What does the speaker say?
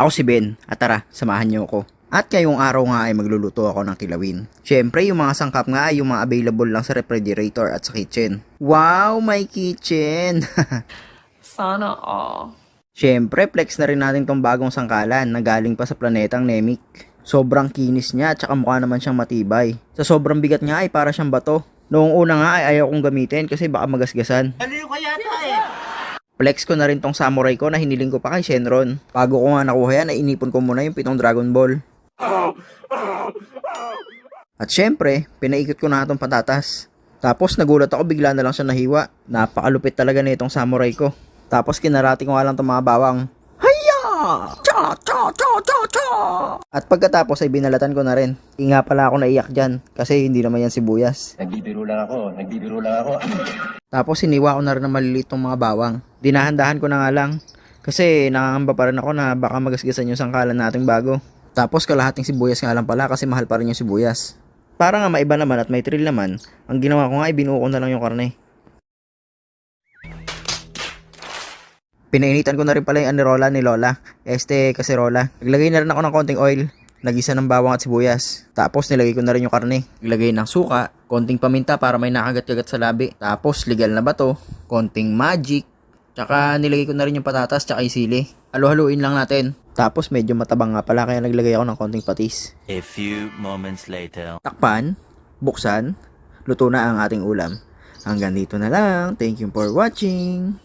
Ako si Ben at tara, samahan niyo ako. At ngayong araw nga ay magluluto ako ng kilawin. Siyempre, yung mga sangkap nga ay yung mga available lang sa refrigerator at sa kitchen. Wow, my kitchen! Sana all. Siyempre, flex na rin natin tong bagong sangkalan na galing pa sa planetang Nemik. Sobrang kinis niya at saka mukha naman siyang matibay. Sa sobrang bigat nga ay para siyang bato. Noong una nga ay ayaw kong gamitin kasi baka magasgasan. Flex ko na rin tong samurai ko na hiniling ko pa kay Shenron. Bago ko nga nakuha yan, ay inipon ko muna yung pitong Dragon Ball. At syempre, pinaikot ko na itong patatas. Tapos nagulat ako bigla na lang siya nahiwa. Napakalupit talaga na itong samurai ko. Tapos kinarati ko nga lang itong mga bawang. Haya! Cha! Cha! Cha! Cha! Cha! At pagkatapos ay binalatan ko na rin. Hindi nga pala ako naiyak dyan kasi hindi naman yan sibuyas. Nagbibiro lang ako, nagbibiro lang ako. Tapos hiniwa ko na rin ng maliliit mga bawang. Dinahandahan ko na nga lang. Kasi nakangamba pa rin ako na baka magasgasan yung sangkalan nating bago. Tapos kalahating sibuyas nga lang pala kasi mahal pa rin yung sibuyas. Para nga maiba naman at may thrill naman, ang ginawa ko nga ay binuo ko na lang yung karne. Pinainitan ko na rin pala yung anirola ni Lola. Este kaserola. Naglagay na rin ako ng konting oil. Nagisa ng bawang at sibuyas. Tapos nilagay ko na rin yung karne. Naglagay ng suka, konting paminta para may nakagat-kagat sa labi. Tapos legal na ba to? Konting magic. Tsaka nilagay ko na rin yung patatas tsaka yung sili. Halo-haluin lang natin. Tapos medyo matabang nga pala kaya naglagay ako ng konting patis. A few moments later. Takpan, buksan, luto na ang ating ulam. Hanggang dito na lang. Thank you for watching.